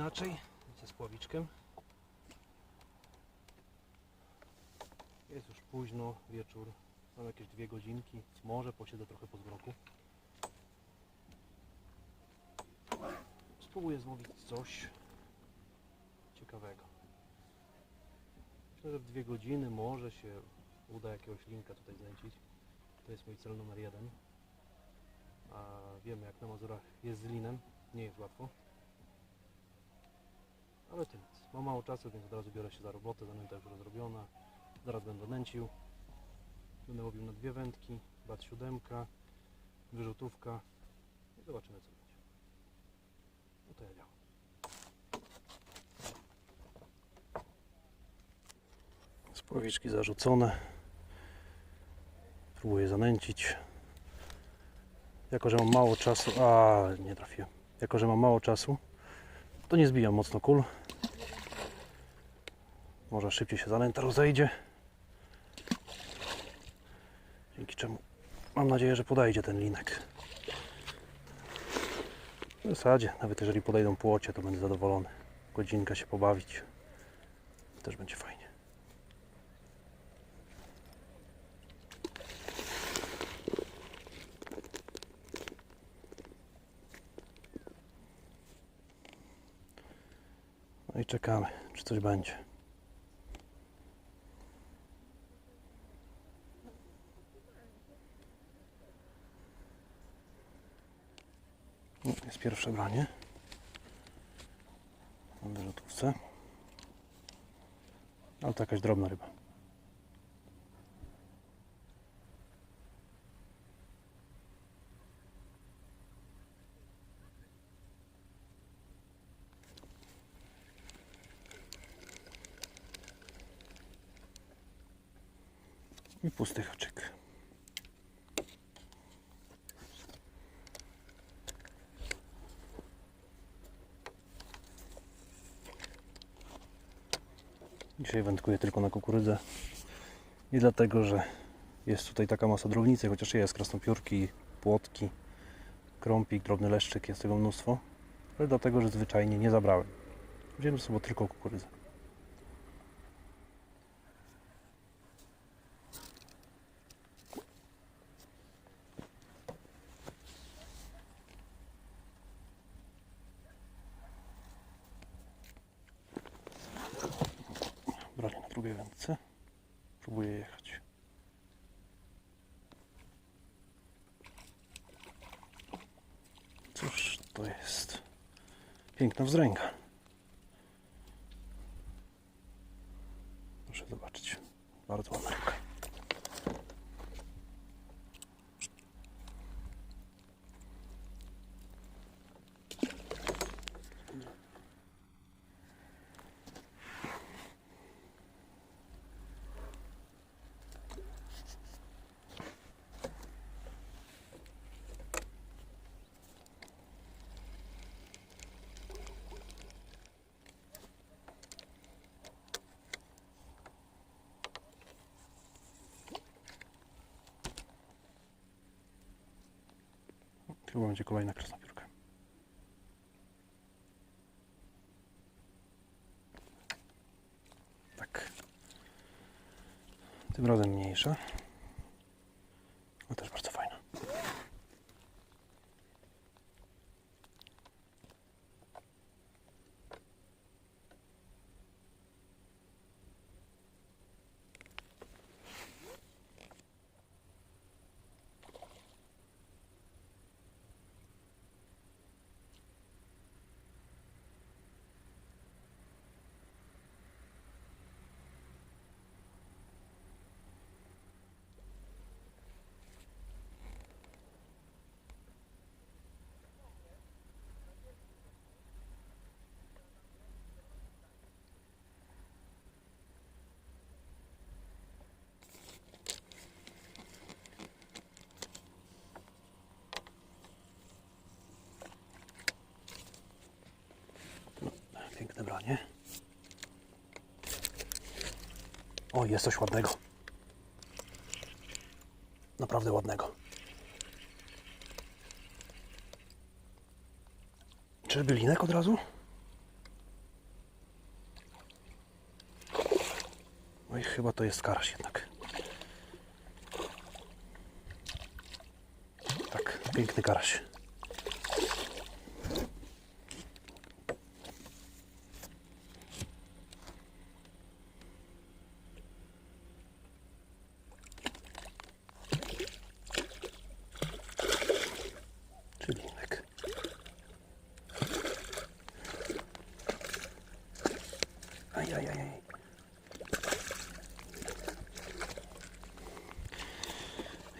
inaczej, ze spławiczkiem. Jest już późno, wieczór, mam jakieś dwie godzinki, może posiedzę trochę po zmroku. Spróbuję złowić coś ciekawego. Myślę, że w dwie godziny może się uda jakiegoś linka tutaj znęcić. To jest mój cel numer jeden. A wiemy jak na Mazurach jest z linem, nie jest łatwo. Ale nic. Mam mało czasu, więc od razu biorę się za robotę, zanęta już rozrobiona. Zaraz będę nęcił. Będę łowił na dwie wędki, bat siódemka, wyrzutówka i zobaczymy co będzie. No to ja działam. Spławiczki zarzucone. Próbuję zanęcić. Jako, że mam mało czasu. A, nie trafiłem. Jako, że mam mało czasu, to nie zbijam mocno kul. Może szybciej się zanęta rozejdzie. Dzięki czemu mam nadzieję, że podejdzie ten linek. W zasadzie, nawet jeżeli podejdą płocie, to będę zadowolony. Godzinka się pobawić. Też będzie fajnie. No i czekamy, czy coś będzie. No, Jest pierwsze branie. Na wyrzutówce. Ale to jakaś drobna ryba. Dzisiaj wędkuję tylko na kukurydzę. Nie dlatego, że jest tutaj taka masa drobnicy, chociaż jest krasnopiórki, płotki, krąpik, drobny leszczyk, jest tego mnóstwo. Ale dlatego, że zwyczajnie nie zabrałem. Wziąłem ze sobą tylko kukurydzę. Branie na drugiej wędce. Próbuję jechać. Cóż to jest? Piękna wzręga. Proszę zobaczyć. Bardzo ładna rybka. Chyba będzie kolejna krasnopiórka. Tak. Tym razem mniejsza. Ale też bardzo O, jest coś ładnego. Naprawdę ładnego. Czyżby linek od razu? No i chyba to jest karaś jednak. Tak, piękny karaś.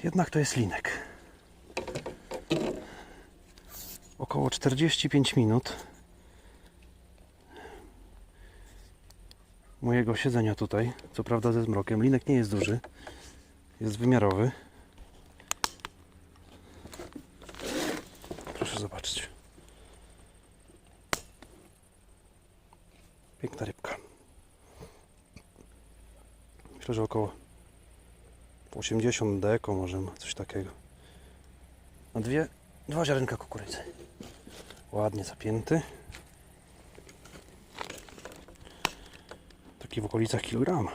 Jednak to jest linek. Około 45 minut mojego siedzenia tutaj, co prawda ze zmrokiem. Linek nie jest duży, jest wymiarowy. Proszę zobaczyć. Piękna rybka. Myślę, że około 80 deko może ma coś takiego. Na dwie, dwa ziarenka kukurydzy. Ładnie zapięty. Taki w okolicach kilograma.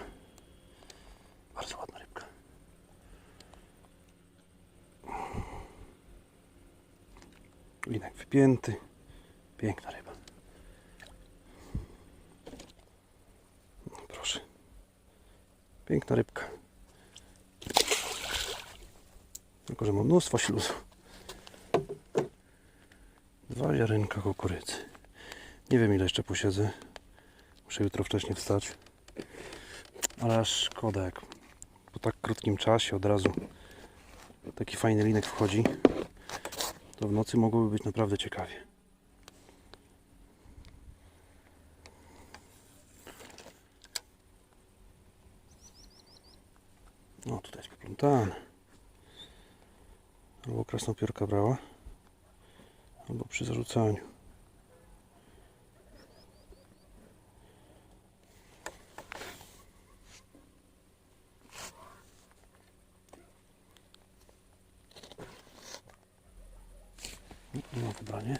Bardzo ładna rybka. Linek wypięty. Piękna ryba. No, proszę. Piękna rybka. Tylko, że ma mnóstwo śluzu. Dwa ziarenka kukurydzy. Nie wiem ile jeszcze posiedzę. Muszę jutro wcześniej wstać. Ale szkoda jak po tak krótkim czasie od razu taki fajny linek wchodzi. To w nocy mogłoby być naprawdę ciekawie. No tutaj jest poplątane. Albo krasnopiórka brała, albo przy zarzucaniu. No wybranie.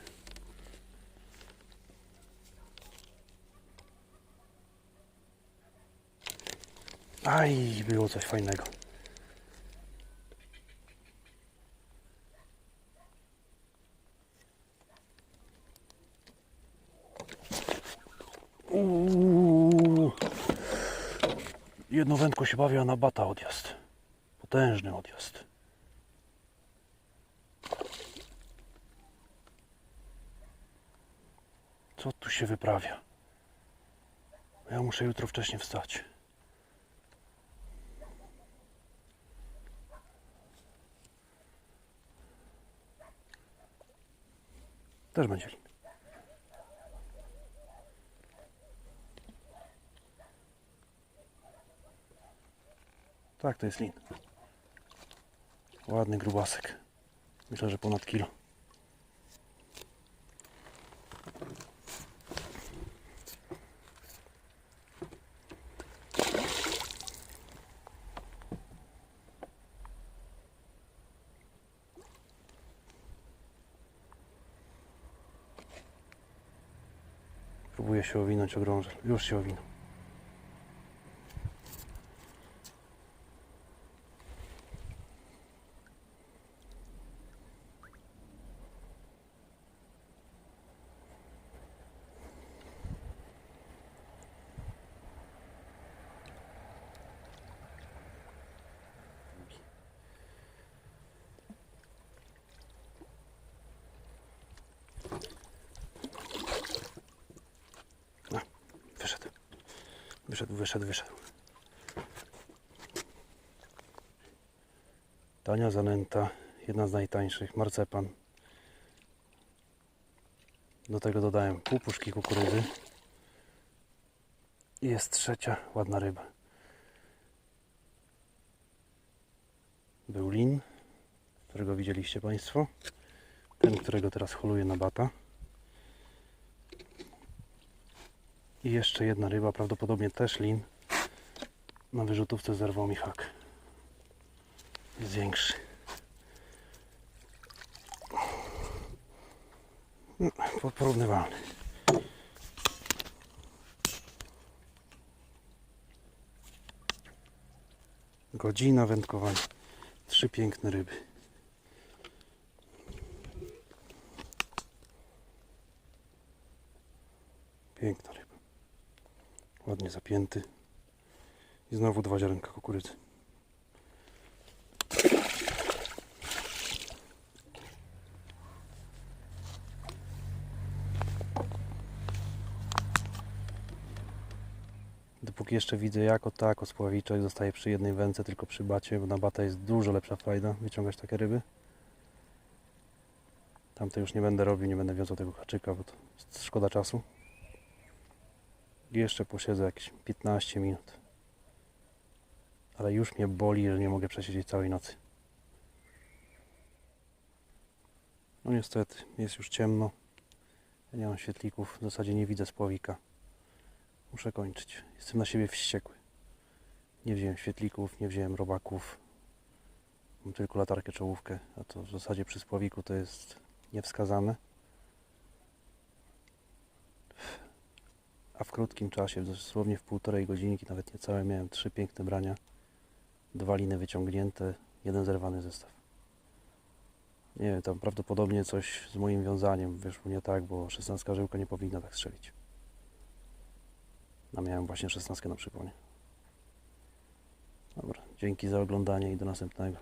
Aj, było coś fajnego. Jedno wędko się bawi, a na bata odjazd. Potężny odjazd. Co tu się wyprawia? Ja muszę jutro wcześniej wstać. Też będzie Tak, to jest lin. Ładny grubasek. Myślę, że ponad kilo. Próbuję się owinąć ogrążel. Już się owinął. Wyszedł. Wyszedł, wyszedł, wyszedł. Tania zanęta, jedna z najtańszych, marcepan. Do tego dodałem pół puszki kukurydzy. I jest trzecia ładna ryba. Był lin, którego widzieliście Państwo. Ten, którego teraz holuję na bata. I jeszcze jedna ryba, prawdopodobnie też lin. Na wyrzutówce zerwał mi hak. Jest większy. No, po- Porównywalny. Godzina wędkowania. Trzy piękne ryby. Piękna. Ładnie zapięty. I znowu dwa ziarenka kukurydzy. Dopóki jeszcze widzę jako tako spławiczek zostaje przy jednej wędce, tylko przy bacie, bo na bata jest dużo lepsza frajda wyciągać takie ryby. Tamte już nie będę robił, nie będę wiązał tego haczyka, bo to szkoda czasu. Jeszcze posiedzę jakieś 15 minut. Ale już mnie boli, że nie mogę przesiedzieć całej nocy. No niestety, jest już ciemno. Ja nie mam świetlików, w zasadzie nie widzę spławika. Muszę kończyć. Jestem na siebie wściekły. Nie wziąłem świetlików, nie wziąłem robaków. Mam tylko latarkę czołówkę, a to w zasadzie przy spławiku to jest niewskazane. A w krótkim czasie, dosłownie w półtorej godzinki, nawet niecałe, miałem trzy piękne brania. Dwa liny wyciągnięte, jeden zerwany zestaw. Nie wiem, tam prawdopodobnie coś z moim wiązaniem wyszło nie tak, bo 16 żyłka nie powinna tak strzelić. A miałem właśnie 16 na przyponie. Dobra, dzięki za oglądanie i do następnego.